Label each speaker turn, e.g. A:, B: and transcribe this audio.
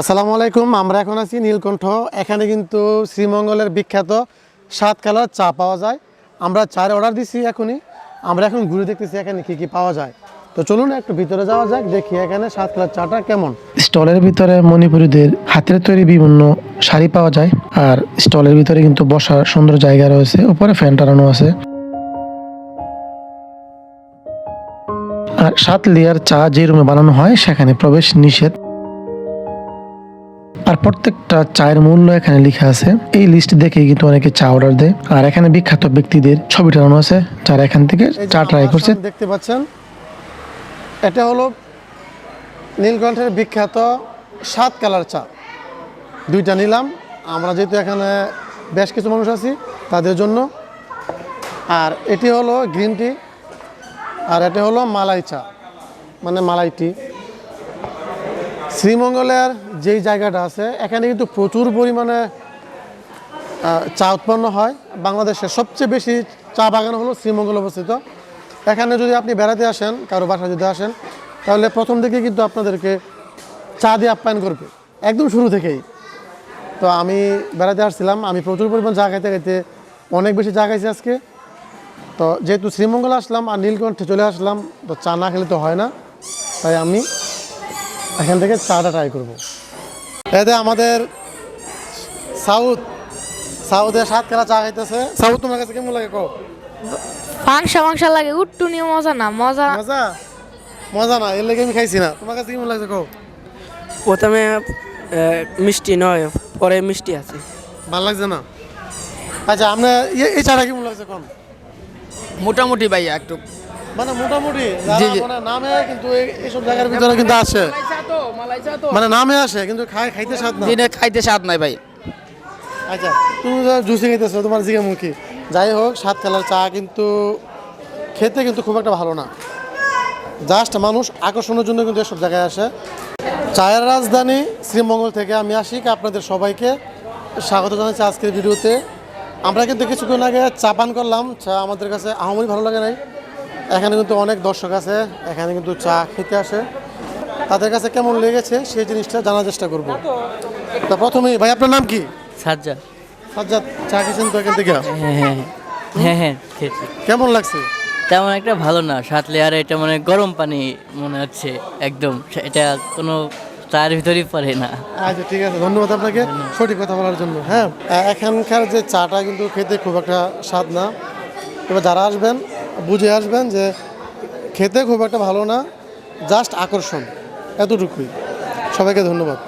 A: আসসালামু আলাইকুম, আমরা এখন আছি নীলকণ্ঠ। এখানে কিন্তু শ্রীমঙ্গলের বিখ্যাত সাত কালার চা পাওয়া যায়। আমরা চার অর্ডার দিছি এখনই। আমরা এখন ঘুরে দেখতেছি এখানে কি কি পাওয়া যায়। তো চলুন একটু ভিতরে যাওয়া যাক, দেখি এখানে সাত কালার চাটা কেমন। স্টলের ভিতরে মণিপুরীদের হাতের তৈরি বিভিন্ন শাড়ি পাওয়া যায়। আর স্টলের ভিতরে কিন্তু বসার সুন্দর জায়গা রয়েছে। উপরে ফ্যান টানানো আছে। আর সাত লেয়ার চা যে রুমে বানানো হয়, সেখানে প্রবেশ নিষেধ। আর প্রত্যেকটা চায়ের মূল্য এখানে লেখা আছে। এই লিস্ট দেখে কিন্তু অনেকে চা অর্ডার দেয়। আর এখানে বিখ্যাত ব্যক্তিদের ছবি টানানো আছে যারা এখান থেকে চা ট্রাই করছে। দেখতে পাচ্ছেন এটা হলো নীলকণ্ঠের বিখ্যাত সাত কালার চা। দুইটা নিলাম। আমরা যেহেতু এখানে বেশ কিছু মানুষ আছি তাদের জন্য। আর এটি হলো গ্রিন টি আর এটা হলো মালাই চা। মানে মালাই টি। শ্রীমঙ্গলের যেই জায়গাটা আছে, এখানে কিন্তু প্রচুর পরিমাণে চা উৎপন্ন হয়। বাংলাদেশের সবচেয়ে বেশি চা বাগান হলো শ্রীমঙ্গল অবস্থিত। এখানে যদি আপনি বেড়াতে আসেন, কারও বাসা যদি আসেন, তাহলে প্রথম থেকে কিন্তু আপনাদেরকে চা দিয়ে আপ্যায়ন করবে। একদম শুরু থেকেই। তো আমি বেড়াতে আসছিলাম, আমি প্রচুর পরিমাণ চা খাইতে খাইতে অনেক বেশি চা খাইছি আজকে। তো যেহেতু শ্রীমঙ্গল আসলাম আর নীলকণ্ঠে চলে আসলাম, তো চা না খেলে তো হয় না। তাই আমি এখান থেকে চাটা ট্রাই করব। এতে আমাদের সাউথ সাউথে সাত খেলা চা খাইতেছে। সাউথ তোমার কাছে কেমন লাগে কো
B: ফাংসা ফাংসা লাগে উট্টু নিয়ে মজা না মজা।
A: মজা? মজা না এর লেগে আমি খাইছি না। তোমার কাছে কেমন লাগছে কো
C: প্রথমে মিষ্টি নয় পরে মিষ্টি আছে।
A: ভালো লাগছে না? আচ্ছা আমরা এই- চাটা কেমন লাগছে কম
D: মোটামুটি ভাইয়া একটু
A: মানে মোটামুটি। মানে নামে কিন্তু এই- এইসব জায়গার ভিতরে কিন্তু আসে। মানে নামে আসে কিন্তু খাই খাইতে স্বাদ না।
D: দিনে খাইতে স্বাদ নাই ভাই।
A: আচ্ছা তুমি জুসে খাইতেছো তোমার জিগে মুখী যাই হোক সাত কালার চা কিন্তু খেতে কিন্তু খুব একটা ভালো না। জাস্ট মানুষ আকর্ষণের জন্য কিন্তু এসব জায়গায় আসে। চায়ের রাজধানী শ্রীমঙ্গল থেকে আমি আশিক আপনাদের সবাইকে স্বাগত জানাচ্ছি আজকের ভিডিওতে। আমরা কিন্তু কিছুক্ষণ আগে চা পান করলাম। চা আমাদের কাছে আহমরি ভালো লাগে নাই। এখানে কিন্তু অনেক দর্শক আছে এখানে কিন্তু চা খেতে আসে। তাদের কাছে কেমন লেগেছে সেই জিনিসটা জানার চেষ্টা করব। তা প্রথমেই ভাই আপনার নাম কি?
C: সাজ্জা
A: সাজ্জাদ চা খেয়েছেন তো এখান থেকে?
C: হ্যাঁ হ্যাঁ হ্যাঁ হ্যাঁ খেয়েছি।
A: কেমন লাগছে?
C: তেমন একটা ভালো না সাত লেয়ারে এটা মানে গরম পানি মনে হচ্ছে একদম এটা কোনো চায়ের ভিতরেই পড়ে না।
A: আচ্ছা ঠিক আছে ধন্যবাদ আপনাকে সঠিক কথা বলার জন্য হ্যাঁ। এখানকার যে চাটা কিন্তু খেতে খুব একটা স্বাদ না। এবার যারা আসবেন বুঝে আসবেন যে খেতে খুব একটা ভালো না জাস্ট আকর্ষণ এতটুকুই। সবাইকে ধন্যবাদ।